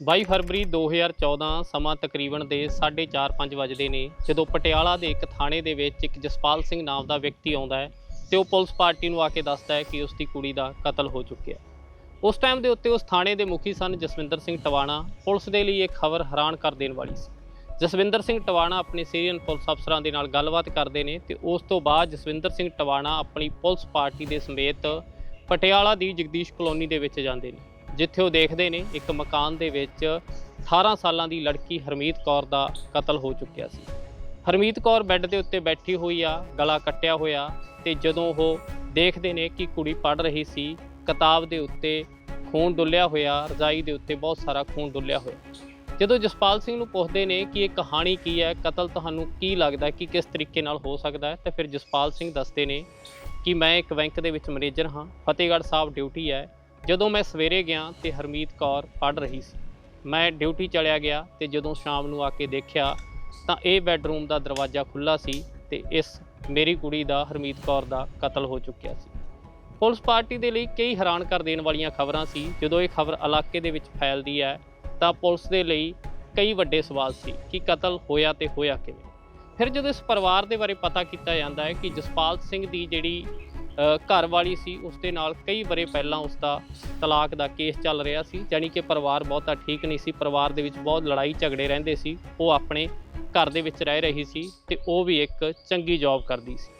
22 ਫਰਵਰੀ 2014 ਸਮਾਂ ਤਕਰੀਬਨ ਦੇ 4:30 ਵਜੇ ਨੇ, ਜਦੋਂ ਪਟਿਆਲਾ ਦੇ ਇੱਕ ਥਾਣੇ ਦੇ ਵਿੱਚ ਇੱਕ ਜਸਪਾਲ ਸਿੰਘ ਨਾਮ ਦਾ ਵਿਅਕਤੀ ਆਉਂਦਾ ਹੈ ਤੇ ਉਹ ਪੁਲਿਸ ਪਾਰਟੀ ਨੂੰ ਆ ਕੇ ਦੱਸਦਾ ਹੈ ਕਿ ਉਸ ਦੀ ਕੁੜੀ ਦਾ ਕਤਲ ਹੋ ਚੁੱਕਿਆ ਉਸ ਟਾਈਮ ਦੇ ਉੱਤੇ ਉਸ ਥਾਣੇ ਦੇ ਮੁਖੀ ਸਨ ਜਸਵਿੰਦਰ ਸਿੰਘ ਟਵਾਣਾ। ਪੁਲਿਸ ਦੇ ਲਈ ਇਹ ਖਬਰ ਹੈਰਾਨ ਕਰ ਦੇਣ ਵਾਲੀ ਸੀ। ਜਸਵਿੰਦਰ ਸਿੰਘ ਟਵਾਣਾ ਆਪਣੇ ਸੀਨੀਅਰ ਪੁਲਿਸ ਅਫਸਰਾਂ ਦੇ ਨਾਲ ਗੱਲਬਾਤ ਕਰਦੇ ਨੇ ਤੇ ਉਸ ਤੋਂ ਬਾਅਦ ਜਸਵਿੰਦਰ ਸਿੰਘ ਟਵਾਣਾ ਆਪਣੀ ਪੁਲਿਸ ਪਾਰਟੀ ਦੇ ਸਮੇਤ ਪਟਿਆਲਾ ਦੀ ਜਗਦੀਸ਼ ਕਲੋਨੀ ਦੇ ਵਿੱਚ ਜਾਂਦੇ ਨੇ। ਜਿੱਥੇ ਉਹ ਦੇਖਦੇ ਨੇ, ਇੱਕ ਮਕਾਨ ਦੇ ਵਿੱਚ 18 ਸਾਲਾਂ ਦੀ ਲੜਕੀ ਹਰਮੀਤ ਕੌਰ ਦਾ ਕਤਲ ਹੋ ਚੁੱਕਿਆ ਸੀ। ਹਰਮੀਤ ਕੌਰ ਬੈੱਡ ਦੇ ਉੱਤੇ ਬੈਠੀ ਹੋਈ ਆ, ਗਲਾ ਕੱਟਿਆ ਹੋਇਆ ਤੇ ਜਦੋਂ ਉਹ ਦੇਖਦੇ ਨੇ ਕਿ ਕੁੜੀ ਪੜ ਰਹੀ ਸੀ, ਕਿਤਾਬ ਦੇ ਉੱਤੇ ਖੂਨ ਡੁੱਲਿਆ ਹੋਇਆ, ਰਜ਼ਾਈ ਦੇ ਉੱਤੇ ਬਹੁਤ ਸਾਰਾ ਖੂਨ ਡੁੱਲਿਆ ਹੋਇਆ। ਜਦੋਂ ਜਸਪਾਲ ਸਿੰਘ ਨੂੰ ਪੁੱਛਦੇ ਨੇ ਕਿ ਇਹ ਕਹਾਣੀ ਕੀ ਹੈ, ਕਤਲ ਤੁਹਾਨੂੰ ਕੀ ਲੱਗਦਾ ਕਿ ਕਿਸ ਤਰੀਕੇ ਨਾਲ ਹੋ ਸਕਦਾ ਹੈ, ਤੇ ਫਿਰ ਜਸਪਾਲ ਸਿੰਘ ਦੱਸਦੇ ਨੇ ਕਿ ਮੈਂ ਇੱਕ ਬੈਂਕ ਦੇ ਵਿੱਚ ਮੈਨੇਜਰ ਹਾਂ, ਫਤਿਹਗੜ੍ਹ ਸਾਹਿਬ ਡਿਊਟੀ ਹੈ ਜਦੋਂ ਮੈਂ ਸਵੇਰੇ ਗਿਆ ਤੇ ਹਰਮੀਤ ਕੌਰ ਪੜ ਰਹੀ ਸੀ, ਮੈਂ ਡਿਊਟੀ ਚਲਿਆ ਗਿਆ ਤੇ ਜਦੋਂ ਸ਼ਾਮ ਨੂੰ ਆ ਕੇ ਦੇਖਿਆ ਤਾਂ ਇਹ ਬੈੱਡਰੂਮ ਦਾ ਦਰਵਾਜ਼ਾ ਖੁੱਲਾ ਸੀ ਤੇ ਇਸ ਮੇਰੀ ਕੁੜੀ ਦਾ, ਹਰਮੀਤ ਕੌਰ ਦਾ ਕਤਲ ਹੋ ਚੁੱਕਿਆ ਸੀ। ਪੁਲਿਸ ਪਾਰਟੀ ਦੇ ਲਈ ਕਈ ਹੈਰਾਨ ਕਰ ਦੇਣ ਵਾਲੀਆਂ ਖਬਰਾਂ ਸੀ। ਜਦੋਂ ਇਹ ਖਬਰ ਇਲਾਕੇ ਦੇ ਵਿੱਚ ਫੈਲਦੀ ਹੈ ਤਾਂ ਪੁਲਿਸ ਦੇ ਲਈ ਕਈ ਵੱਡੇ ਸਵਾਲ ਸੀ ਕਿ ਕਤਲ ਹੋਇਆ ਤੇ ਹੋਇਆ ਕਿਵੇਂ। ਫਿਰ ਜਦੋਂ ਇਸ ਪਰਿਵਾਰ ਦੇ ਬਾਰੇ ਪਤਾ ਕੀਤਾ ਜਾਂਦਾ ਹੈ ਕਿ ਜਸਪਾਲ ਸਿੰਘ ਦੀ ਜਿਹੜੀ ਘਰ ਵਾਲੀ ਸੀ ਉਸ ਦੇ ਨਾਲ ਕਈ ਬਰੇ ਪਹਿਲਾਂ ਉਸ ਦਾ ਤਲਾਕ ਦਾ ਕੇਸ ਚੱਲ ਰਿਹਾ ਸੀ ਯਾਨੀ ਕਿ ਪਰਿਵਾਰ ਬਹੁਤਾ ਠੀਕ ਨਹੀਂ ਸੀ, ਪਰਿਵਾਰ ਦੇ ਵਿੱਚ ਬਹੁਤ ਲੜਾਈ ਝਗੜੇ ਰਹਿੰਦੇ ਸੀ, ਉਹ ਆਪਣੇ ਘਰ ਦੇ ਵਿੱਚ ਰਹਿ ਰਹੀ ਸੀ ਤੇ ਉਹ ਵੀ ਇੱਕ ਚੰਗੀ ਜੌਬ ਕਰਦੀ ਸੀ।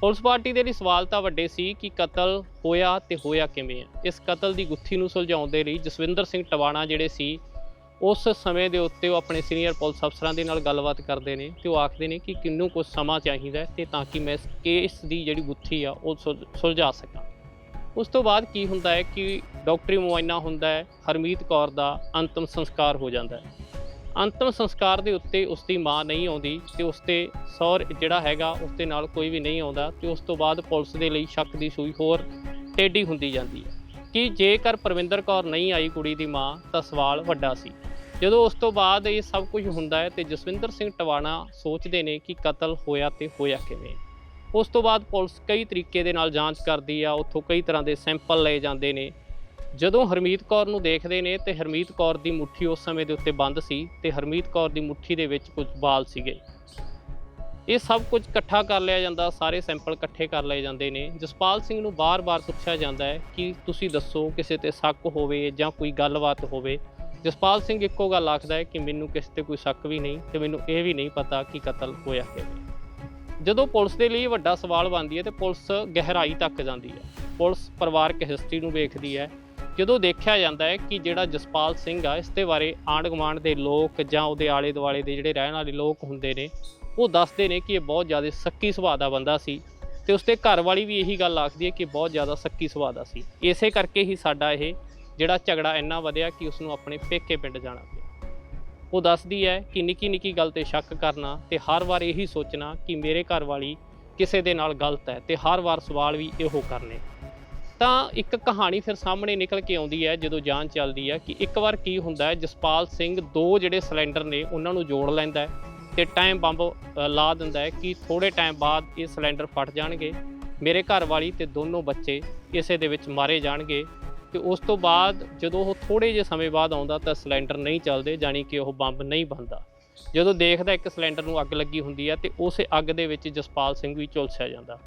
ਪੁਲਿਸ ਪਾਰਟੀ ਦੇ ਲਈ ਸਵਾਲ ਤਾਂ ਵੱਡੇ ਸੀ ਕਿ ਕਤਲ ਹੋਇਆ ਤੇ ਹੋਇਆ ਕਿਵੇਂ ਹੈ ਇਸ ਕਤਲ ਦੀ ਗੁੱਥੀ ਨੂੰ ਸੁਲਝਾਉਣ ਦੇ ਲਈ ਜਸਵਿੰਦਰ ਸਿੰਘ ਟਵਾਣਾ ਜਿਹੜੇ ਸੀ ਉਸ ਸਮੇਂ ਦੇ ਉੱਤੇ ਉਹ ਆਪਣੇ ਸੀਨੀਅਰ ਪੁਲਿਸ ਅਫਸਰਾਂ ਦੇ ਨਾਲ ਗੱਲਬਾਤ ਕਰਦੇ ਨੇ ਤੇ ਉਹ ਆਖਦੇ ਨੇ ਕਿ ਕਿੰਨੂੰ ਕੁਝ ਸਮਾਂ ਚਾਹੀਦਾ ਹੈ ਤੇ ਤਾਂ ਕਿ ਮੈਂ ਇਸ ਕੇਸ ਦੀ ਜਿਹੜੀ ਗੁੱਥੀ ਆ ਉਹ ਸੁਲ- ਸੁਲਝਾ ਸਕਾਂ। ਉਸ ਤੋਂ ਬਾਅਦ ਕੀ ਹੁੰਦਾ ਹੈ ਕਿ ਡਾਕਟਰੀ ਮੁਆਇਨਾ ਹੁੰਦਾ ਹੈ, ਹਰਮੀਤ ਕੌਰ ਦਾ ਅੰਤਮ ਸੰਸਕਾਰ ਹੋ ਜਾਂਦਾ ਹੈ। ਅੰਤਮ ਸੰਸਕਾਰ ਦੇ ਉੱਤੇ ਉਸ ਦੀ ਮਾਂ ਨਹੀਂ ਆਉਂਦੀ ਤੇ ਉਸ ਤੇ ਸੌਰ ਜਿਹੜਾ ਹੈਗਾ ਉਸ ਦੇ ਨਾਲ ਕੋਈ ਵੀ ਨਹੀਂ ਆਉਂਦਾ ਤੇ ਉਸ ਤੋਂ ਬਾਅਦ ਪੁਲਿਸ ਦੇ ਲਈ ਸ਼ੱਕ ਦੀ ਸੂਈ ਹੋਰ ਟੇਢੀ ਹੁੰਦੀ ਜਾਂਦੀ ਹੈ। ਕਿ ਜੇਕਰ ਪਰਵਿੰਦਰ ਕੌਰ ਨਹੀਂ ਆਈ ਕੁੜੀ ਦੀ ਮਾਂ, ਤਾਂ ਸਵਾਲ ਵੱਡਾ ਸੀ। ਜਦੋਂ ਉਸ ਤੋਂ ਬਾਅਦ ਇਹ ਸਭ ਕੁਝ ਹੁੰਦਾ ਹੈ ਤੇ ਜਸਵਿੰਦਰ ਸਿੰਘ ਟਵਾਣਾ ਸੋਚਦੇ ਨੇ ਕਿ ਕਤਲ ਹੋਇਆ ਤੇ ਹੋਇਆ ਕਿਵੇਂ। ਉਸ ਤੋਂ ਬਾਅਦ ਪੁਲਿਸ ਕਈ ਤਰੀਕੇ ਦੇ ਨਾਲ ਜਾਂਚ ਕਰਦੀ ਆ, ਉੱਥੋਂ ਕਈ ਤਰ੍ਹਾਂ ਦੇ ਸੈਂਪਲ ਲਏ ਜਾਂਦੇ ਨੇ। ਜਦੋਂ ਹਰਮੀਤ ਕੌਰ ਨੂੰ ਦੇਖਦੇ ਨੇ ਤੇ ਹਰਮੀਤ ਕੌਰ ਦੀ ਮੁੱਠੀ ਉਸ ਸਮੇਂ ਦੇ ਉੱਤੇ ਬੰਦ ਸੀ ਤੇ ਹਰਮੀਤ ਕੌਰ ਦੀ ਮੁੱਠੀ ਦੇ ਵਿੱਚ ਕੁਝ ਬਾਲ ਸੀਗੇ। ਇਹ ਸਭ ਕੁਝ ਇਕੱਠਾ ਕਰ ਲਿਆ ਜਾਂਦਾ, ਸਾਰੇ ਸੈਂਪਲ ਇਕੱਠੇ ਕਰ ਲਏ ਜਾਂਦੇ ਨੇ। ਜਸਪਾਲ ਸਿੰਘ ਨੂੰ ਬਾਰ-ਬਾਰ ਪੁੱਛਿਆ ਜਾਂਦਾ ਹੈ ਕਿ ਤੁਸੀਂ ਦੱਸੋ ਕਿਸੇ ਤੇ ਸ਼ੱਕ ਹੋਵੇ ਜਾਂ ਕੋਈ ਗੱਲਬਾਤ ਹੋਵੇ। ਜਸਪਾਲ ਸਿੰਘ ਇੱਕੋ ਗੱਲ ਆਖਦਾ ਹੈ ਕਿ ਮੈਨੂੰ ਕਿਸੇ ਤੇ ਕੋਈ ਸ਼ੱਕ ਵੀ ਨਹੀਂ ਤੇ ਮੈਨੂੰ ਇਹ ਵੀ ਨਹੀਂ ਪਤਾ ਕਿ ਕਤਲ ਹੋਇਆ ਕਿਵੇਂ। ਜਦੋਂ ਪੁਲਿਸ ਦੇ ਲਈ ਵੱਡਾ ਸਵਾਲ ਬਣਦੀ ਹੈ ਤੇ ਪੁਲਿਸ ਗਹਿਰਾਈ ਤੱਕ ਜਾਂਦੀ ਹੈ। ਪੁਲਿਸ ਪਰਿਵਾਰਕ ਹਿਸਟਰੀ ਨੂੰ ਵੇਖਦੀ ਹੈ। ਜਦੋਂ ਦੇਖਿਆ ਜਾਂਦਾ ਹੈ ਕਿ ਜਿਹੜਾ ਜਸਪਾਲ ਸਿੰਘ ਆ, ਇਸ ਦੇ ਬਾਰੇ ਆਂਢ ਗੁਆਂਢ ਦੇ ਲੋਕ ਜਾਂ ਉਹਦੇ ਆਲੇ ਦੁਆਲੇ ਦੇ ਜਿਹੜੇ ਰਹਿਣ ਵਾਲੇ ਲੋਕ ਹੁੰਦੇ ਨੇ ਉਹ ਦੱਸਦੇ ਨੇ ਕਿ ਇਹ ਬਹੁਤ ਜ਼ਿਆਦਾ ਸੱਕੀ ਸੁਭਾਅ ਦਾ ਬੰਦਾ ਸੀ ਤੇ ਉਸਦੇ ਘਰ ਵਾਲੀ ਵੀ ਇਹੀ ਗੱਲ ਆਖਦੀ ਹੈ ਕਿ ਬਹੁਤ ਜ਼ਿਆਦਾ ਸੱਕੀ ਸੁਭਾਅ ਦਾ ਸੀ। ਇਸੇ ਕਰਕੇ ਹੀ ਸਾਡਾ ਇਹ ਜਿਹੜਾ ਝਗੜਾ ਇੰਨਾ ਵਧਿਆ ਕਿ ਉਸ ਨੂੰ ਆਪਣੇ ਪੇਕੇ ਪਿੰਡ ਜਾਣਾ ਪਿਆ। ਉਹ ਦੱਸਦੀ ਹੈ ਕਿ ਨਿੱਕੀ ਨਿੱਕੀ ਗੱਲ ਤੇ ਸ਼ੱਕ ਕਰਨਾ ਤੇ ਹਰ ਵਾਰ ਇਹੀ ਸੋਚਣਾ ਕਿ ਮੇਰੇ ਘਰ ਵਾਲੀ ਕਿਸੇ ਦੇ ਨਾਲ ਗਲਤ ਹੈ ਤੇ ਹਰ ਵਾਰ ਸਵਾਲ ਵੀ ਇਹੋ ਕਰਨੇ। ਤਾਂ ਇੱਕ ਕਹਾਣੀ ਫਿਰ ਸਾਹਮਣੇ ਨਿਕਲ ਕੇ ਆਉਂਦੀ ਹੈ ਜਦੋਂ ਜਾਂਚ ਚੱਲਦੀ ਹੈ ਕਿ ਇੱਕ ਵਾਰ ਕੀ ਹੁੰਦਾ ਹੈ, ਜਸਪਾਲ ਸਿੰਘ ਦੋ ਜਿਹੜੇ ਸਿਲੰਡਰ ਨੇ ਉਹਨਾਂ ਨੂੰ ਜੋੜ ਲੈਂਦਾ ਹੈ। ਤੇ ਟਾਈਮ ਬੰਬ ਲਾ ਦਿੰਦਾ ਹੈ ਕਿ ਥੋੜੇ ਟਾਈਮ ਬਾਅਦ ਇਹ ਸਿਲੰਡਰ ਫਟ ਜਾਣਗੇ। ਮੇਰੇ ਘਰ ਵਾਲੀ ਤੇ ਦੋਨੋਂ ਬੱਚੇ ਇਸੇ ਦੇ ਵਿੱਚ ਮਾਰੇ ਜਾਣਗੇ ਤੇ ਉਸ ਤੋਂ ਬਾਅਦ ਜਦੋਂ ਉਹ ਥੋੜੇ ਜਿਹੇ ਸਮੇਂ ਬਾਅਦ ਆਉਂਦਾ ਤਾਂ ਸਿਲੰਡਰ ਨਹੀਂ ਚੱਲਦੇ, ਜਾਣੀ ਕਿ ਉਹ ਬੰਬ ਨਹੀਂ ਬਣਦਾ। ਜਦੋਂ ਦੇਖਦਾ ਇੱਕ ਸਿਲੰਡਰ ਨੂੰ ਅੱਗ ਲੱਗੀ ਹੁੰਦੀ ਹੈ ਤੇ ਉਸੇ ਅੱਗ ਦੇ ਵਿੱਚ ਜਸਪਾਲ ਸਿੰਘ ਵੀ ਝੁਲਸਿਆ ਜਾਂਦਾ।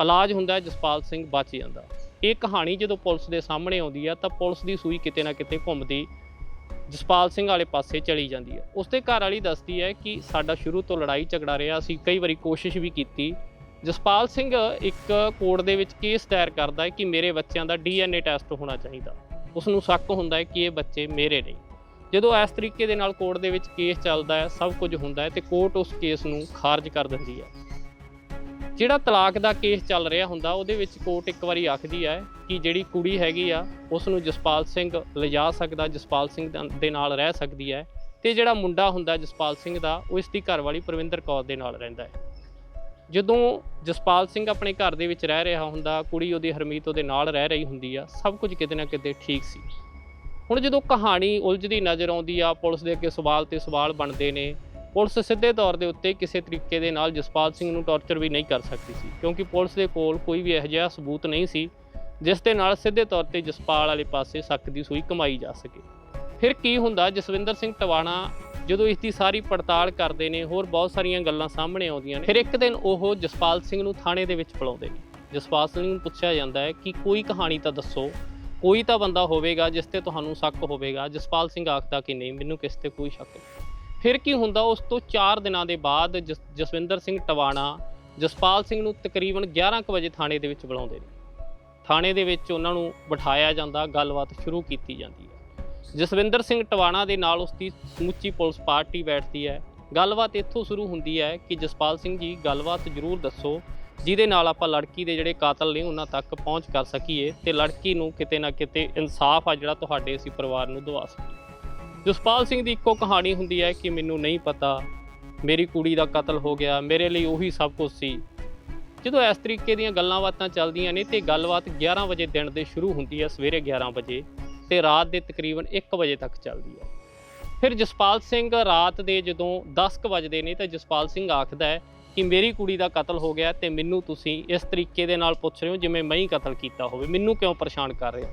ਇਲਾਜ ਹੁੰਦਾ ਜਸਪਾਲ ਸਿੰਘ ਬਚ ਜਾਂਦਾ। ਇਹ ਕਹਾਣੀ ਜਦੋਂ ਪੁਲਿਸ ਦੇ ਸਾਹਮਣੇ ਆਉਂਦੀ ਆ ਤਾਂ ਪੁਲਿਸ ਦੀ ਸੂਈ ਕਿਤੇ ਨਾ ਕਿਤੇ ਘੁੰਮਦੀ ਜਸਪਾਲ ਸਿੰਘ ਵਾਲੇ ਪਾਸੇ ਚਲੀ ਜਾਂਦੀ ਹੈ। ਉਸਦੇ ਘਰ ਵਾਲੀ ਦੱਸਦੀ ਹੈ ਕਿ ਸਾਡਾ ਸ਼ੁਰੂ ਤੋਂ ਲੜਾਈ ਝਗੜਾ ਰਿਹਾ, ਅਸੀਂ ਕਈ ਵਾਰੀ ਕੋਸ਼ਿਸ਼ ਵੀ ਕੀਤੀ। ਜਸਪਾਲ ਸਿੰਘ ਇੱਕ ਕੋਰਟ ਦੇ ਵਿੱਚ ਕੇਸ ਦਾਇਰ ਕਰਦਾ ਹੈ ਕਿ ਮੇਰੇ ਬੱਚਿਆਂ ਦਾ ਡੀਐਨਏ ਟੈਸਟ ਹੋਣਾ ਚਾਹੀਦਾ। ਉਸ ਨੂੰ ਸ਼ੱਕ ਹੁੰਦਾ ਹੈ ਕਿ ਇਹ ਬੱਚੇ ਮੇਰੇ ਨਹੀਂ ਜਦੋਂ ਇਸ ਤਰੀਕੇ ਦੇ ਨਾਲ ਕੋਰਟ ਦੇ ਵਿੱਚ ਕੇਸ ਚੱਲਦਾ ਹੈ, ਸਭ ਕੁਝ ਹੁੰਦਾ ਹੈ ਤੇ ਕੋਰਟ ਉਸ ਕੇਸ ਨੂੰ ਖਾਰਜ ਕਰ ਦਿੰਦੀ ਹੈ। ਜਿਹੜਾ ਤਲਾਕ ਦਾ ਕੇਸ ਚੱਲ ਰਿਹਾ ਹੁੰਦਾ, ਉਹਦੇ ਵਿੱਚ ਕੋਰਟ ਇੱਕ ਵਾਰੀ ਆਖਦੀ ਹੈ ਕਿ ਜਿਹੜੀ ਕੁੜੀ ਹੈਗੀ ਆ, ਉਸ ਨੂੰ ਜਸਪਾਲ ਸਿੰਘ ਲਿਜਾ ਸਕਦਾ, ਜਸਪਾਲ ਸਿੰਘ ਦੇ ਨਾਲ ਰਹਿ ਸਕਦੀ ਹੈ ਤੇ ਜਿਹੜਾ ਮੁੰਡਾ ਹੁੰਦਾ ਜਸਪਾਲ ਸਿੰਘ ਦਾ, ਉਹ ਇਸ ਦੀ ਘਰਵਾਲੀ ਪ੍ਰਵਿੰਦਰ ਕੌਰ ਦੇ ਨਾਲ ਰਹਿੰਦਾ ਹੈ। ਜਦੋਂ ਜਸਪਾਲ ਸਿੰਘ ਆਪਣੇ ਘਰ ਦੇ ਵਿੱਚ ਰਹਿ ਰਿਹਾ ਹੁੰਦਾ, ਕੁੜੀ ਉਹਦੀ ਹਰਮੀਤ ਉਹਦੇ ਨਾਲ ਰਹਿ ਰਹੀ ਹੁੰਦੀ ਆ, ਸਭ ਕੁਝ ਕਿਤੇ ਨਾ ਕਿਤੇ ਠੀਕ ਸੀ। ਹੁਣ ਜਦੋਂ ਕਹਾਣੀ ਉਲਝਦੀ ਨਜ਼ਰ ਆਉਂਦੀ ਆ, ਪੁਲਿਸ ਦੇ ਅੱਗੇ ਸਵਾਲ ਤੇ ਸਵਾਲ ਬਣਦੇ ਨੇ ਪੁਲਿਸ ਸਿੱਧੇ ਤੌਰ ਦੇ ਉੱਤੇ ਕਿਸੇ ਤਰੀਕੇ ਦੇ ਨਾਲ ਜਸਪਾਲ ਸਿੰਘ ਨੂੰ ਟੌਰਚਰ ਵੀ ਨਹੀਂ ਕਰ ਸਕਦੀ ਸੀ, ਕਿਉਂਕਿ ਪੁਲਿਸ ਦੇ ਕੋਲ ਕੋਈ ਵੀ ਇਹੋ ਜਿਹਾ ਸਬੂਤ ਨਹੀਂ ਸੀ, ਜਿਸ ਦੇ ਨਾਲ ਸਿੱਧੇ ਤੌਰ ਤੇ ਜਸਪਾਲ ਵਾਲੇ ਪਾਸੇ ਸ਼ੱਕ ਦੀ ਸੂਈ ਕਮਾਈ ਜਾ ਸਕੇ। ਫਿਰ ਕੀ ਹੁੰਦਾ, ਜਸਵਿੰਦਰ ਸਿੰਘ ਟਵਾਣਾ ਜਦੋਂ ਇਸ ਦੀ ਸਾਰੀ ਪੜਤਾਲ ਕਰਦੇ ਨੇ, ਹੋਰ ਬਹੁਤ ਸਾਰੀਆਂ ਗੱਲਾਂ ਸਾਹਮਣੇ ਆਉਂਦੀਆਂ ਨੇ, ਫਿਰ ਇੱਕ ਦਿਨ ਉਹ ਜਸਪਾਲ ਸਿੰਘ ਨੂੰ ਥਾਣੇ ਦੇ ਵਿੱਚ ਬੁਲਾਉਂਦੇ ਨੇ। ਜਸਪਾਲ ਸਿੰਘ ਨੂੰ ਪੁੱਛਿਆ ਜਾਂਦਾ ਹੈ ਕਿ ਕੋਈ ਕਹਾਣੀ ਤਾਂ ਦੱਸੋ, ਕੋਈ ਤਾਂ ਬੰਦਾ ਹੋਵੇਗਾ ਜਿਸ ਤੇ ਤੁਹਾਨੂੰ ਸ਼ੱਕ ਹੋਵੇਗਾ। ਜਸਪਾਲ ਸਿੰਘ ਆਖਦਾ ਕਿ ਨਹੀਂ, ਮੈਨੂੰ ਕਿਸ ਤੇ ਕੋਈ ਸ਼ੱਕ ਨਹੀਂ। ਫਿਰ ਕੀ ਹੁੰਦਾ ਉਸ ਤੋਂ 4 ਦਿਨਾਂ ਦੇ ਬਾਅਦ ਜਸ- ਜਸਵਿੰਦਰ ਸਿੰਘ ਟਵਾਣਾ ਜਸਪਾਲ ਸਿੰਘ ਨੂੰ ਤਕਰੀਬਨ 11 ਕੁ ਵਜੇ ਥਾਣੇ ਦੇ ਵਿੱਚ ਬੁਲਾਉਂਦੇ ਨੇ। ਥਾਣੇ ਦੇ ਵਿੱਚ ਉਹਨਾਂ ਨੂੰ ਬਿਠਾਇਆ ਜਾਂਦਾ, ਗੱਲਬਾਤ ਸ਼ੁਰੂ ਕੀਤੀ ਜਾਂਦੀ ਹੈ। ਜਸਵਿੰਦਰ ਸਿੰਘ ਟਵਾਣਾ ਦੇ ਨਾਲ ਉਸ ਦੀ ਸਮੁੱਚੀ ਪੁਲਿਸ ਪਾਰਟੀ ਬੈਠਦੀ ਹੈ। ਗੱਲਬਾਤ ਇੱਥੋਂ ਸ਼ੁਰੂ ਹੁੰਦੀ ਹੈ ਕਿ ਜਸਪਾਲ ਸਿੰਘ ਜੀ, ਗੱਲਬਾਤ ਜ਼ਰੂਰ ਦੱਸੋ, ਜਿਹਦੇ ਨਾਲ ਆਪਾਂ ਲੜਕੀ ਦੇ ਜਿਹੜੇ ਕਾਤਲ ਨੇ ਉਹਨਾਂ ਤੱਕ ਪਹੁੰਚ ਕਰ ਸਕੀਏ ਤੇ ਲੜਕੀ ਨੂੰ ਕਿਤੇ ਨਾ ਕਿਤੇ ਇਨਸਾਫ ਆ ਜਿਹੜਾ ਤੁਹਾਡੇ ਅਸੀਂ ਪਰਿਵਾਰ ਨੂੰ ਦਵਾ ਸਕੀਏ। ਜਸਪਾਲ ਸਿੰਘ ਦੀ ਇੱਕੋ ਕਹਾਣੀ ਹੁੰਦੀ ਹੈ ਕਿ ਮੈਨੂੰ ਨਹੀਂ ਪਤਾ, ਮੇਰੀ ਕੁੜੀ ਦਾ ਕਤਲ ਹੋ ਗਿਆ, ਮੇਰੇ ਲਈ ਉਹੀ ਸਭ ਕੁਝ ਸੀ। ਜਦੋਂ ਇਸ ਤਰੀਕੇ ਦੀਆਂ ਗੱਲਾਂ ਬਾਤਾਂ ਚੱਲਦੀਆਂ ਨੇ ਤੇ ਗੱਲਬਾਤ 11 ਵਜੇ ਦਿਨ ਦੇ ਸ਼ੁਰੂ ਹੁੰਦੀ ਹੈ, ਸਵੇਰੇ 11 ਵਜੇ ਤੇ ਰਾਤ ਦੇ ਤਕਰੀਬਨ 1 ਵਜੇ ਤੱਕ ਚੱਲਦੀ ਹੈ। ਫਿਰ ਜਸਪਾਲ ਸਿੰਘ ਰਾਤ ਦੇ ਜਦੋਂ 10 ਕੁ ਵਜਦੇ ਨੇ ਤਾਂ ਜਸਪਾਲ ਸਿੰਘ ਆਖਦਾ ਹੈ ਕਿ ਮੇਰੀ ਕੁੜੀ ਦਾ ਕਤਲ ਹੋ ਗਿਆ ਤੇ ਮੈਨੂੰ ਤੁਸੀਂ ਇਸ ਤਰੀਕੇ ਦੇ ਨਾਲ ਪੁੱਛ ਰਹੇ ਹੋ ਜਿਵੇਂ ਮੈਂ ਹੀ ਕਤਲ ਕੀਤਾ ਹੋਵੇ, ਮੈਨੂੰ ਕਿਉਂ ਪਰੇਸ਼ਾਨ ਕਰ ਰਹੇ ਹੋ?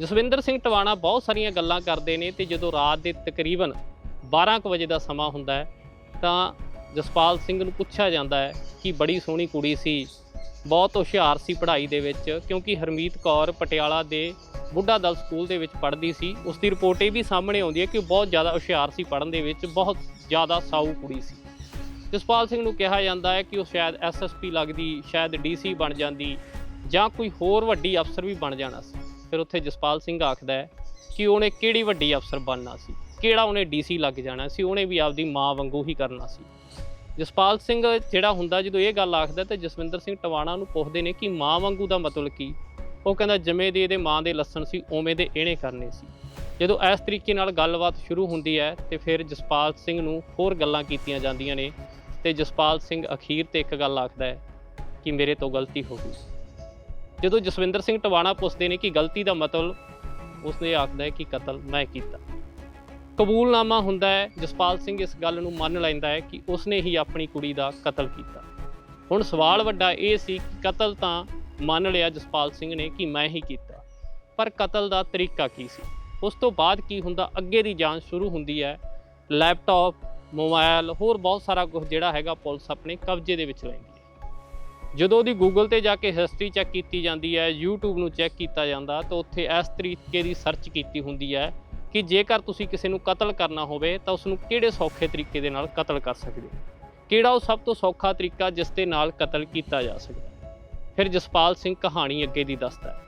ਜਸਵਿੰਦਰ ਸਿੰਘ ਟਵਾਣਾ ਬਹੁਤ ਸਾਰੀਆਂ ਗੱਲਾਂ ਕਰਦੇ ਨੇ ਤੇ ਜਦੋਂ ਰਾਤ ਦੇ ਤਕਰੀਬਨ 12 ਕੁ ਵਜੇ ਦਾ ਸਮਾਂ ਹੁੰਦਾ ਹੈ, ਤਾਂ ਜਸਪਾਲ ਸਿੰਘ ਨੂੰ ਪੁੱਛਿਆ ਜਾਂਦਾ ਹੈ ਕਿ ਬੜੀ ਸੋਹਣੀ ਕੁੜੀ ਸੀ, ਬਹੁਤ ਹੁਸ਼ਿਆਰ ਸੀ ਪੜ੍ਹਾਈ ਦੇ ਵਿੱਚ, ਕਿਉਂਕਿ ਹਰਮੀਤ ਕੌਰ ਪਟਿਆਲਾ ਦੇ ਬੁੱਢਾ ਦਲ ਸਕੂਲ ਦੇ ਵਿੱਚ ਪੜ੍ਹਦੀ ਸੀ ਉਸ ਦੀ ਰਿਪੋਰਟ ਇਹ ਵੀ ਸਾਹਮਣੇ ਆਉਂਦੀ ਹੈ ਕਿ ਉਹ ਬਹੁਤ ਜ਼ਿਆਦਾ ਹੁਸ਼ਿਆਰ ਸੀ ਪੜ੍ਹਨ ਦੇ ਵਿੱਚ, ਬਹੁਤ ਜ਼ਿਆਦਾ ਸਾਊ ਕੁੜੀ ਸੀ। ਜਸਪਾਲ ਸਿੰਘ ਨੂੰ ਕਿਹਾ ਜਾਂਦਾ ਹੈ ਕਿ ਉਹ ਸ਼ਾਇਦ ਐਸਐਸਪੀ ਲੱਗਦੀ, ਸ਼ਾਇਦ ਡੀਸੀ ਬਣ ਜਾਂਦੀ ਜਾਂ ਕੋਈ ਹੋਰ ਵੱਡੀ ਅਫਸਰ ਵੀ ਬਣ ਜਾਣਾ ਸੀ। ਫਿਰ ਉੱਥੇ ਜਸਪਾਲ ਸਿੰਘ ਆਖਦਾ ਹੈ ਕਿ ਉਹਨੇ ਕਿਹੜੀ ਵੱਡੀ ਅਫਸਰ ਬਣਨਾ ਸੀ? ਕਿਹੜਾ ਉਹਨੇ ਡੀਸੀ ਲੱਗ ਜਾਣਾ ਸੀ? ਉਹਨੇ ਵੀ ਆਪਦੀ ਮਾਂ ਵਾਂਗੂ ਹੀ ਕਰਨਾ ਸੀ। ਜਸਪਾਲ ਸਿੰਘ ਜਿਹੜਾ ਹੁੰਦਾ ਜਦੋਂ ਇਹ ਗੱਲ ਆਖਦਾ ਤੇ ਜਸਵਿੰਦਰ ਸਿੰਘ ਟਵਾਣਾ ਨੂੰ ਪੁੱਛਦੇ ਨੇ ਕਿ ਮਾਂ ਵਾਂਗੂ ਦਾ ਮਤਲਬ ਕੀ? ਉਹ ਕਹਿੰਦਾ ਜਿਵੇਂ ਦੇ ਇਹਦੇ ਮਾਂ ਦੇ ਲੱਸਣ ਸੀ, ਉਵੇਂ ਦੇ ਇਹਨੇ ਕਰਨੇ ਸੀ। ਜਦੋਂ ਇਸ ਤਰੀਕੇ ਨਾਲ ਗੱਲਬਾਤ ਸ਼ੁਰੂ ਹੁੰਦੀ ਹੈ ਤੇ ਫਿਰ ਜਸਪਾਲ ਸਿੰਘ ਨੂੰ ਹੋਰ ਗੱਲਾਂ ਕੀਤੀਆਂ ਜਾਂਦੀਆਂ ਨੇ ਤੇ ਜਸਪਾਲ ਸਿੰਘ ਅਖੀਰ ਤੇ ਇੱਕ ਗੱਲ ਆਖਦਾ ਹੈ ਕਿ ਮੇਰੇ ਤੋਂ ਗਲਤੀ ਹੋ ਗਈ ਜਦੋਂ ਜਸਵਿੰਦਰ ਸਿੰਘ ਟਵਾਣਾ ਪੁੱਛਦੇ ਨੇ ਕਿ ਗਲਤੀ ਦਾ ਮਤਲਬ ਉਸਨੇ ਆਖਦਾ ਹੈ ਕਿ ਕਤਲ ਮੈਂ ਕੀਤਾ। ਕਬੂਲਨਾਮਾ ਹੁੰਦਾ ਹੈ, ਜਸਪਾਲ ਸਿੰਘ ਇਸ ਗੱਲ ਨੂੰ ਮੰਨ ਲੈਂਦਾ ਹੈ ਕਿ ਉਸਨੇ ਹੀ ਆਪਣੀ ਕੁੜੀ ਦਾ ਕਤਲ ਕੀਤਾ। ਹੁਣ ਸਵਾਲ ਵੱਡਾ ਇਹ ਸੀ ਕਿ ਕਤਲ ਤਾਂ ਮੰਨ ਲਿਆ ਜਸਪਾਲ ਸਿੰਘ ਨੇ ਕਿ ਮੈਂ ਹੀ ਕੀਤਾ, ਪਰ ਕਤਲ ਦਾ ਤਰੀਕਾ ਕੀ ਸੀ? ਉਸ ਤੋਂ ਬਾਅਦ ਕੀ ਹੁੰਦਾ? ਅੱਗੇ ਦੀ ਜਾਂਚ ਸ਼ੁਰੂ ਹੁੰਦੀ ਹੈ। ਲੈਪਟਾਪ ਮੋਬਾਈਲ ਹੋਰ ਬਹੁਤ ਸਾਰਾ ਕੁਝ ਜਿਹੜਾ ਹੈਗਾ ਪੁਲਿਸ ਆਪਣੇ ਕਬਜ਼ੇ ਦੇ ਵਿੱਚ ਲੈਂਦੀ ਜਦੋਂ ਉਹਦੀ ਗੂਗਲ ਤੇ ਜਾ ਕੇ ਹਿਸਟਰੀ ਚੈੱਕ ਕੀਤੀ ਜਾਂਦੀ ਹੈ, YouTube ਨੂੰ ਚੈੱਕ ਕੀਤਾ ਜਾਂਦਾ, ਤਾਂ ਉੱਥੇ ਇਸ ਤਰੀਕੇ ਦੀ ਸਰਚ ਕੀਤੀ ਹੁੰਦੀ ਹੈ ਕਿ ਜੇਕਰ ਤੁਸੀਂ ਕਿਸੇ ਨੂੰ ਕਤਲ ਕਰਨਾ ਹੋਵੇ, ਤਾਂ ਉਸ ਨੂੰ ਕਿਹੜੇ ਸੌਖੇ ਤਰੀਕੇ ਦੇ ਨਾਲ ਕਤਲ ਕਰ ਸਕਦੇ ਹੋ? ਕਿਹੜਾ ਉਹ ਸਭ ਤੋਂ ਸੌਖਾ ਤਰੀਕਾ ਜਿਸ ਦੇ ਨਾਲ ਕਤਲ ਕੀਤਾ ਜਾ ਸਕਦਾ ਫਿਰ ਜਸਪਾਲ ਸਿੰਘ ਕਹਾਣੀ ਅੱਗੇ ਦੀ ਦੱਸਦਾ ਹੈ।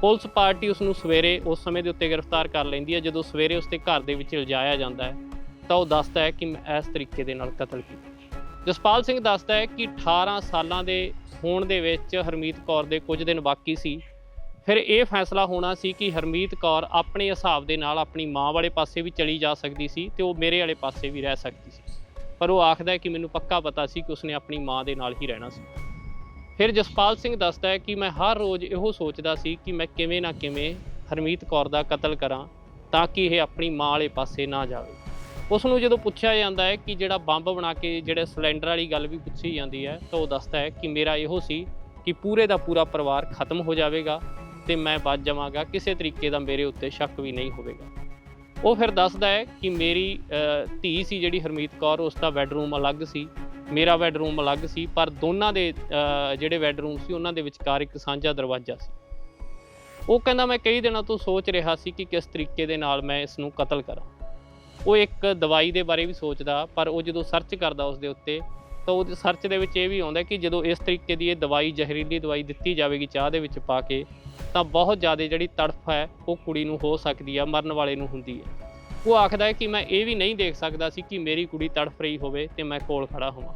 ਪੁਲਿਸ ਪਾਰਟੀ ਉਸ ਨੂੰ ਸਵੇਰੇ ਉਸ ਸਮੇਂ ਦੇ ਉੱਤੇ ਗ੍ਰਿਫਤਾਰ ਕਰ ਲੈਂਦੀ ਹੈ, ਜਦੋਂ ਸਵੇਰੇ ਉਸ ਦੇ ਘਰ ਦੇ ਵਿੱਚ ਲਿਜਾਇਆ ਜਾਂਦਾ ਹੈ, ਤਾਂ ਉਹ ਦੱਸਦਾ ਹੈ ਕਿ ਮੈਂ ਇਸ ਤਰੀਕੇ ਦੇ ਨਾਲ ਕਤਲ ਕੀਤਾ। ਜਸਪਾਲ ਸਿੰਘ ਦੱਸਦਾ ਹੈ ਕਿ 18 ਸਾਲਾਂ ਦੇ ਹੋਣ ਦੇ ਵਿੱਚ ਹਰਮੀਤ ਕੌਰ ਦੇ ਕੁਝ ਦਿਨ ਬਾਕੀ ਸੀ। ਫਿਰ ਇਹ ਫੈਸਲਾ ਹੋਣਾ ਸੀ ਕਿ ਹਰਮੀਤ ਕੌਰ ਆਪਣੇ ਹਿਸਾਬ ਦੇ ਨਾਲ ਆਪਣੀ ਮਾਂ ਵਾਲੇ ਪਾਸੇ ਵੀ ਚਲੀ ਜਾ ਸਕਦੀ ਸੀ ਤੇ ਉਹ ਮੇਰੇ ਵਾਲੇ ਪਾਸੇ ਵੀ ਰਹਿ ਸਕਦੀ ਸੀ। ਪਰ ਉਹ ਆਖਦਾ ਹੈ ਕਿ ਮੈਨੂੰ ਪੱਕਾ ਪਤਾ ਸੀ ਕਿ ਉਸਨੇ ਆਪਣੀ ਮਾਂ ਦੇ ਨਾਲ ਹੀ ਰਹਿਣਾ ਸੀ। ਫਿਰ ਜਸਪਾਲ ਸਿੰਘ ਦੱਸਦਾ ਹੈ ਕਿ ਮੈਂ ਹਰ ਰੋਜ਼ ਇਹੋ ਸੋਚਦਾ ਸੀ ਕਿ ਮੈਂ ਕਿਵੇਂ ਨਾ ਕਿਵੇਂ ਹਰਮੀਤ ਕੌਰ ਦਾ ਕਤਲ ਕਰਾਂ ਤਾਂ ਕਿ ਇਹ ਆਪਣੀ ਮਾਂ ਵਾਲੇ ਪਾਸੇ ਨਾ ਜਾਵੇ। ਉਸ ਨੂੰ ਜਦੋਂ ਪੁੱਛਿਆ ਜਾਂਦਾ ਹੈ ਕਿ ਜਿਹੜਾ ਬੰਬ ਬਣਾ ਕੇ ਜਿਹੜੇ ਸਿਲੰਡਰ ਵਾਲੀ ਗੱਲ ਵੀ ਪੁੱਛੀ ਜਾਂਦੀ ਹੈ, ਤਾਂ ਉਹ ਦੱਸਦਾ ਹੈ ਕਿ ਮੇਰਾ ਇਹੋ ਸੀ ਕਿ ਪੂਰੇ ਦਾ ਪੂਰਾ ਪਰਿਵਾਰ ਖਤਮ ਹੋ ਜਾਵੇਗਾ ਤੇ ਮੈਂ ਬਚ ਜਾਵਾਂਗਾ, ਕਿਸੇ ਤਰੀਕੇ ਦਾ ਮੇਰੇ ਉੱਤੇ ਸ਼ੱਕ ਵੀ ਨਹੀਂ ਹੋਵੇਗਾ। ਉਹ ਫਿਰ ਦੱਸਦਾ ਹੈ ਕਿ ਮੇਰੀ ਧੀ ਸੀ ਜਿਹੜੀ ਹਰਮੀਤ ਕੌਰ, ਉਸ ਦਾ ਬੈੱਡਰੂਮ ਅਲੱਗ ਸੀ, ਮੇਰਾ ਬੈੱਡਰੂਮ ਅਲੱਗ ਸੀ, ਪਰ ਦੋਨਾਂ ਦੇ ਜਿਹੜੇ ਬੈੱਡਰੂਮ ਸੀ ਉਹਨਾਂ ਦੇ ਵਿਚਕਾਰ ਇੱਕ ਸਾਂਝਾ ਦਰਵਾਜ਼ਾ ਸੀ। ਉਹ ਕਹਿੰਦਾ, ਮੈਂ ਕਈ ਦਿਨਾਂ ਤੋਂ ਸੋਚ ਰਿਹਾ ਸੀ ਕਿ ਕਿਸ ਤਰੀਕੇ ਦੇ ਨਾਲ ਮੈਂ ਇਸ ਨੂੰ ਕਤਲ ਕਰਾਂ। ਉਹ ਇੱਕ ਦਵਾਈ ਦੇ ਬਾਰੇ ਵੀ ਸੋਚਦਾ, ਪਰ ਉਹ ਜਦੋਂ ਸਰਚ ਕਰਦਾ ਉਸ ਦੇ ਉੱਤੇ, ਤਾਂ ਉਹ ਸਰਚ ਦੇ ਵਿੱਚ ਇਹ ਵੀ ਆਉਂਦਾ ਕਿ ਜਦੋਂ ਇਸ ਤਰੀਕੇ ਦੀ ਇਹ ਦਵਾਈ, ਜ਼ਹਿਰੀਲੀ ਦਵਾਈ ਦਿੱਤੀ ਜਾਵੇਗੀ ਚਾਹ ਦੇ ਵਿੱਚ ਪਾ ਕੇ, ਤਾਂ ਬਹੁਤ ਜ਼ਿਆਦਾ ਜਿਹੜੀ ਤੜਫ ਹੈ, ਉਹ ਕੁੜੀ ਨੂੰ ਹੋ ਸਕਦੀ ਆ, ਮਰਨ ਵਾਲੇ ਨੂੰ ਹੁੰਦੀ ਹੈ ਉਹ ਆਖਦਾ ਹੈ ਕਿ ਮੈਂ ਇਹ ਵੀ ਨਹੀਂ ਦੇਖ ਸਕਦਾ ਸੀ ਕਿ ਮੇਰੀ ਕੁੜੀ ਤੜਫ ਰਹੀ ਹੋਵੇ ਤੇ ਮੈਂ ਕੋਲ ਖੜਾ ਹੋਵਾਂ।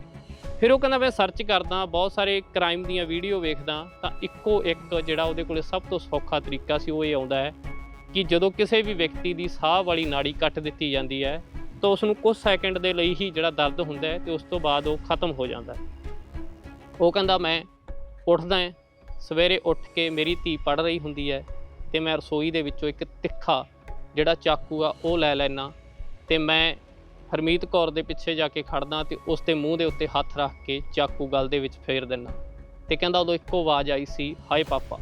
ਫਿਰ ਉਹ ਕਹਿੰਦਾ, ਮੈਂ ਸਰਚ ਕਰਦਾ, ਬਹੁਤ ਸਾਰੇ ਕ੍ਰਾਈਮ ਦੀਆਂ ਵੀਡੀਓ ਵੇਖਦਾ, ਤਾਂ ਇੱਕੋ ਇੱਕ ਜਿਹੜਾ ਉਹਦੇ ਕੋਲੇ ਸਭ ਤੋਂ ਸੌਖਾ ਤਰੀਕਾ ਸੀ, ਉਹ ਇਹ ਆਉਂਦਾ ਹੈ ਕਿ ਜਦੋਂ ਕਿਸੇ ਵੀ ਵਿਅਕਤੀ ਦੀ ਸਾਹ ਵਾਲੀ ਨਾੜੀ ਕੱਟ ਦਿੱਤੀ ਜਾਂਦੀ ਹੈ, ਤਾਂ ਉਸ ਨੂੰ ਕੁਝ ਸੈਕਿੰਡ ਦੇ ਲਈ ਹੀ ਜਿਹੜਾ ਦਰਦ ਹੁੰਦਾ ਹੈ ਤੇ ਉਸ ਤੋਂ ਬਾਅਦ ਉਹ ਖਤਮ ਹੋ ਜਾਂਦਾ ਉਹ ਕਹਿੰਦਾ, ਮੈਂ ਉੱਠਦਾ ਹਾਂ, ਸਵੇਰੇ ਉੱਠ ਕੇ ਮੇਰੀ ਧੀ ਪੜ ਰਹੀ ਹੁੰਦੀ ਹੈ ਤੇ ਮੈਂ ਰਸੋਈ ਦੇ ਵਿੱਚੋਂ ਇੱਕ ਤਿੱਖਾ ਜਿਹੜਾ ਚਾਕੂ ਆ, ਉਹ ਲੈ ਲੈਣਾ ਤੇ ਮੈਂ ਹਰਮੀਤ ਕੌਰ ਦੇ ਪਿੱਛੇ ਜਾ ਕੇ ਖੜਦਾ ਤੇ ਉਸ ਦੇ ਮੂੰਹ ਦੇ ਉੱਤੇ ਹੱਥ ਰੱਖ ਕੇ ਚਾਕੂ ਗਲ ਦੇ ਵਿੱਚ ਫੇਰ ਦਿੰਦਾ ਤੇ ਕਹਿੰਦਾ ਉਦੋਂ ਇੱਕੋ ਆਵਾਜ਼ ਆਈ ਸੀ, ਹਾਏ ਪਾਪਾ।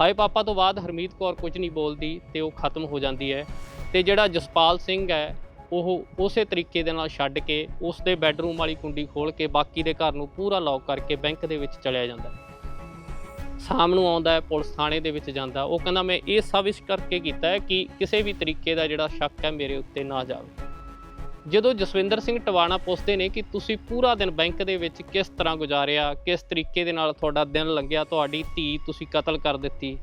ਹਾਏ ਪਾਪਾ ਤੋਂ ਬਾਅਦ ਹਰਮੀਤ ਕੌਰ ਕੁਝ ਨਹੀਂ ਬੋਲਦੀ ਤੇ ਉਹ ਖਤਮ ਹੋ ਜਾਂਦੀ ਹੈ ਤੇ ਜਿਹੜਾ ਜਸਪਾਲ ਸਿੰਘ ਹੈ, ਉਹ ਉਸੇ ਤਰੀਕੇ ਦੇ ਨਾਲ ਛੱਡ ਕੇ ਉਸ ਦੇ ਬੈੱਡਰੂਮ ਵਾਲੀ ਕੁੰਡੀ ਖੋਲ ਕੇ ਬਾਕੀ ਦੇ ਘਰ ਨੂੰ ਪੂਰਾ ਲੌਕ ਕਰਕੇ ਬੈਂਕ ਦੇ ਵਿੱਚ ਚਲਿਆ ਜਾਂਦਾ ਹੈ। ਸ਼ਾਮ ਨੂੰ ਆਉਂਦਾ ਹੈ, ਪੁਲਿਸ ਥਾਣੇ ਦੇ ਵਿੱਚ ਜਾਂਦਾ ਉਹ ਕਹਿੰਦਾ, ਮੈਂ ਇਹ ਸਭ ਇਸ ਕਰਕੇ ਕੀਤਾ ਹੈ ਕਿ ਕਿਸੇ ਵੀ ਤਰੀਕੇ ਦਾ ਜਿਹੜਾ ਸ਼ੱਕ ਹੈ, ਮੇਰੇ ਉੱਤੇ ਨਾ ਜਾਵੇ। ਜਦੋਂ ਜਸਵਿੰਦਰ ਸਿੰਘ ਟਵਾਣਾ ਪੁੱਛਦੇ ਨੇ ਕਿ ਤੁਸੀਂ ਪੂਰਾ ਦਿਨ ਬੈਂਕ ਦੇ ਵਿੱਚ ਕਿਸ ਤਰ੍ਹਾਂ ਗੁਜ਼ਾਰਿਆ, ਕਿਸ ਤਰੀਕੇ ਦੇ ਨਾਲ ਤੁਹਾਡਾ ਦਿਨ ਲੰਘਿਆ, ਤੁਹਾਡੀ ਧੀ ਤੁਸੀਂ ਕਤਲ ਕਰ ਦਿੱਤੀ,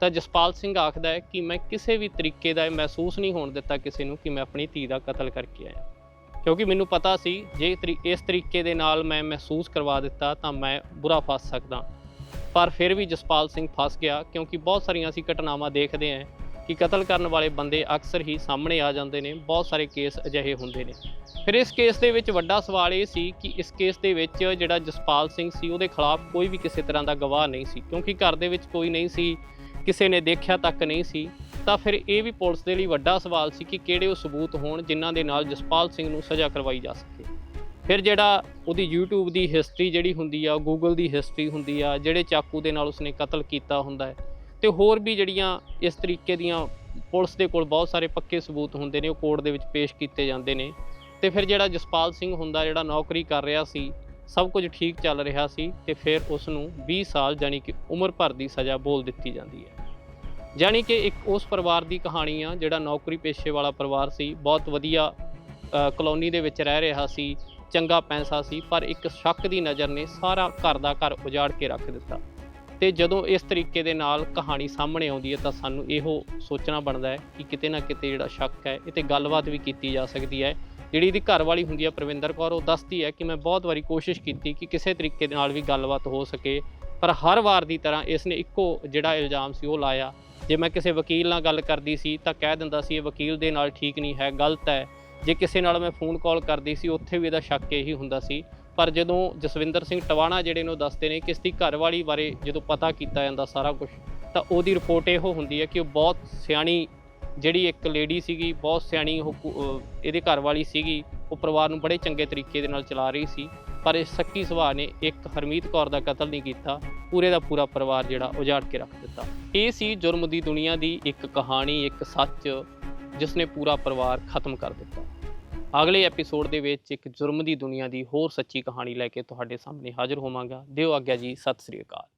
ਤਾਂ ਜਸਪਾਲ ਸਿੰਘ ਆਖਦਾ ਹੈ ਕਿ ਮੈਂ ਕਿਸੇ ਵੀ ਤਰੀਕੇ ਦਾ ਇਹ ਮਹਿਸੂਸ ਨਹੀਂ ਹੋਣ ਦਿੱਤਾ ਕਿਸੇ ਨੂੰ ਕਿ ਮੈਂ ਆਪਣੀ ਧੀ ਦਾ ਕਤਲ ਕਰਕੇ ਆਇਆ। ਕਿਉਂਕਿ ਮੈਨੂੰ ਪਤਾ ਸੀ, ਜੇ ਤਰੀ- ਇਸ ਤਰੀਕੇ ਦੇ ਨਾਲ ਮੈਂ ਮਹਿਸੂਸ ਕਰਵਾ ਦਿੱਤਾ ਤਾਂ ਮੈਂ ਬੁਰਾ ਫਸ ਸਕਦਾ। ਪਰ ਫਿਰ ਵੀ ਜਸਪਾਲ ਸਿੰਘ ਫਸ ਗਿਆ ਕਿਉਂਕਿ ਬਹੁਤ ਸਾਰੀਆਂ ਅਸੀਂ ਘਟਨਾਵਾਂ ਦੇਖਦੇ ਹਾਂ ਕਿ ਕਤਲ ਕਰਨ ਵਾਲੇ ਬੰਦੇ ਅਕਸਰ ਹੀ ਸਾਹਮਣੇ ਆ ਜਾਂਦੇ ਨੇ, ਬਹੁਤ ਸਾਰੇ ਕੇਸ ਅਜਿਹੇ ਹੁੰਦੇ ਨੇ। ਫਿਰ ਇਸ ਕੇਸ ਦੇ ਵਿੱਚ ਵੱਡਾ ਸਵਾਲ ਇਹ ਸੀ ਕਿ ਇਸ ਕੇਸ ਦੇ ਵਿੱਚ ਜਿਹੜਾ ਜਸਪਾਲ ਸਿੰਘ ਸੀ, ਉਹਦੇ ਖਿਲਾਫ ਕੋਈ ਵੀ ਕਿਸੇ ਤਰ੍ਹਾਂ ਦਾ ਗਵਾਹ ਨਹੀਂ ਸੀ, ਕਿਉਂਕਿ ਘਰ ਦੇ ਵਿੱਚ ਕੋਈ ਨਹੀਂ ਸੀ, ਕਿਸੇ ਨੇ ਦੇਖਿਆ ਤੱਕ ਨਹੀਂ ਸੀ। ਤਾਂ ਫਿਰ ਇਹ ਵੀ ਪੁਲਿਸ ਦੇ ਲਈ ਵੱਡਾ ਸਵਾਲ ਸੀ ਕਿ ਕਿਹੜੇ ਉਹ ਸਬੂਤ ਹੋਣ ਜਿਨ੍ਹਾਂ ਦੇ ਨਾਲ ਜਸਪਾਲ ਸਿੰਘ ਨੂੰ ਸਜ਼ਾ ਕਰਵਾਈ ਜਾ ਸਕੇ। ਫਿਰ ਜਿਹੜਾ ਉਹਦੀ YouTube ਦੀ ਹਿਸਟਰੀ ਜਿਹੜੀ ਹੁੰਦੀ ਆ, Google ਦੀ ਹਿਸਟਰੀ ਹੁੰਦੀ ਆ, ਜਿਹੜੇ ਚਾਕੂ ਦੇ ਨਾਲ ਉਸਨੇ ਕਤਲ ਕੀਤਾ ਹੁੰਦਾ ਹੈ ਤੇ ਹੋਰ ਵੀ ਜਿਹੜੀਆਂ ਇਸ ਤਰੀਕੇ ਦੀਆਂ ਪੁਲਿਸ ਦੇ ਕੋਲ ਬਹੁਤ ਸਾਰੇ ਪੱਕੇ ਸਬੂਤ ਹੁੰਦੇ ਨੇ, ਉਹ ਕੋਰਟ ਦੇ ਵਿੱਚ ਪੇਸ਼ ਕੀਤੇ ਜਾਂਦੇ ਨੇ। ਤੇ ਫਿਰ ਜਿਹੜਾ ਜਸਪਾਲ ਸਿੰਘ ਹੁੰਦਾ, ਜਿਹੜਾ ਨੌਕਰੀ ਕਰ ਰਿਹਾ ਸੀ, ਸਭ ਕੁਝ ਠੀਕ ਚੱਲ ਰਿਹਾ ਸੀ ਤੇ ਫਿਰ ਉਸ ਨੂੰ 20 ਸਾਲ ਜਾਨੀ ਕਿ ਉਮਰ ਭਰ ਦੀ ਸਜ਼ਾ ਬੋਲ ਦਿੱਤੀ ਜਾਂਦੀ ਹੈ। ਜਾਨੀ ਕਿ ਇੱਕ ਉਸ ਪਰਿਵਾਰ ਦੀ ਕਹਾਣੀ ਆ, ਜਿਹੜਾ ਨੌਕਰੀ ਪੇਸ਼ੇ ਵਾਲਾ ਪਰਿਵਾਰ ਸੀ, ਬਹੁਤ ਵਧੀਆ ਕਲੋਨੀ ਦੇ ਵਿੱਚ ਰਹਿ ਰਿਹਾ ਸੀ, ਚੰਗਾ ਪੈਸਾ ਸੀ, ਪਰ ਇੱਕ ਸ਼ੱਕ ਦੀ ਨਜ਼ਰ ਨੇ ਸਾਰਾ ਘਰ ਦਾ ਘਰ ਉਜਾੜ ਕੇ ਰੱਖ ਦਿੱਤਾ। ਤੇ ਜਦੋਂ ਇਸ ਤਰੀਕੇ ਦੇ ਨਾਲ ਕਹਾਣੀ ਸਾਹਮਣੇ ਆਉਂਦੀ ਹੈ ਤਾਂ ਸਾਨੂੰ ਇਹੋ ਸੋਚਣਾ ਬਣਦਾ ਹੈ ਕਿ ਕਿਤੇ ਨਾ ਕਿਤੇ ਜਿਹੜਾ ਸ਼ੱਕ ਹੈ, ਇਹ ਤੇ ਗੱਲਬਾਤ ਵੀ ਕੀਤੀ ਜਾ ਸਕਦੀ ਹੈ। ਜਿਹੜੀ ਇਹਦੀ ਘਰ ਵਾਲੀ ਹੁੰਦੀ ਹੈ ਪ੍ਰਵਿੰਦਰ ਕੌਰ, ਉਹ ਦੱਸਦੀ ਹੈ ਕਿ ਮੈਂ ਬਹੁਤ ਵਾਰੀ ਕੋਸ਼ਿਸ਼ ਕੀਤੀ ਕਿ ਕਿਸੇ ਤਰੀਕੇ ਦੇ ਨਾਲ ਵੀ ਗੱਲਬਾਤ ਹੋ ਸਕੇ, ਪਰ ਹਰ ਵਾਰ ਦੀ ਤਰ੍ਹਾਂ ਇਸ ਨੇ ਇੱਕੋ ਜਿਹੜਾ ਇਲਜ਼ਾਮ ਸੀ ਉਹ ਲਾਇਆ। ਜੇ ਮੈਂ ਕਿਸੇ ਵਕੀਲ ਨਾਲ ਗੱਲ ਕਰਦੀ ਸੀ ਤਾਂ ਕਹਿ ਦਿੰਦਾ ਸੀ, ਇਹ ਵਕੀਲ ਦੇ ਨਾਲ ਠੀਕ ਨਹੀਂ ਹੈ, ਗਲਤ ਹੈ। ਜੇ ਕਿਸੇ ਨਾਲ ਮੈਂ ਫੋਨ ਕਾਲ ਕਰਦੀ ਸੀ, ਉੱਥੇ ਵੀ ਇਹਦਾ ਸ਼ੱਕ ਇਹੀ ਹੁੰਦਾ ਸੀ। ਪਰ ਜਦੋਂ ਜਸਵਿੰਦਰ ਸਿੰਘ ਟਵਾਣਾ ਜਿਹੜੇ ਨੂੰ ਦੱਸਦੇ ਨੇ ਕਿਸ ਦੀ ਘਰਵਾਲੀ ਬਾਰੇ ਜਦੋਂ ਪਤਾ ਕੀਤਾ ਜਾਂਦਾ ਸਾਰਾ ਕੁਝ ਤਾਂ ਉਹਦੀ ਰਿਪੋਰਟ ਇਹੋ ਹੁੰਦੀ ਹੈ ਕਿ ਉਹ ਬਹੁਤ ਸਿਆਣੀ ਜਿਹੜੀ ਇੱਕ ਲੇਡੀ ਸੀਗੀ, ਬਹੁਤ ਸਿਆਣੀ ਉਹ ਇਹਦੇ ਘਰਵਾਲੀ ਸੀਗੀ, ਉਹ ਪਰਿਵਾਰ ਨੂੰ ਬੜੇ ਚੰਗੇ ਤਰੀਕੇ ਦੇ ਨਾਲ ਚਲਾ ਰਹੀ ਸੀ, ਪਰ ਇਸ ਸੱਕੀ ਸੁਭਾਅ ਨੇ ਇੱਕ ਹਰਮੀਤ ਕੌਰ ਦਾ ਕਤਲ ਨਹੀਂ ਕੀਤਾ, ਪੂਰੇ ਦਾ ਪੂਰਾ ਪਰਿਵਾਰ ਜਿਹੜਾ ਉਜਾੜ ਕੇ ਰੱਖ ਦਿੱਤਾ। ਇਹ ਸੀ ਜੁਰਮ ਦੀ ਦੁਨੀਆ ਦੀ ਇੱਕ ਕਹਾਣੀ, ਇੱਕ ਸੱਚ, ਜਿਸ ਨੇ ਪੂਰਾ ਪਰਿਵਾਰ ਖਤਮ ਕਰ ਦਿੱਤਾ। ਅਗਲੇ ਐਪੀਸੋਡ ਦੇ ਵਿੱਚ ਇੱਕ ਜੁਰਮ ਦੀ ਦੁਨੀਆ ਦੀ ਹੋਰ ਸੱਚੀ ਕਹਾਣੀ ਲੈ ਕੇ ਤੁਹਾਡੇ ਸਾਹਮਣੇ ਹਾਜ਼ਰ ਹੋਵਾਂਗਾ। ਦਿਓ ਆਗਿਆ ਜੀ, ਸਤਿ ਸ੍ਰੀ ਅਕਾਲ।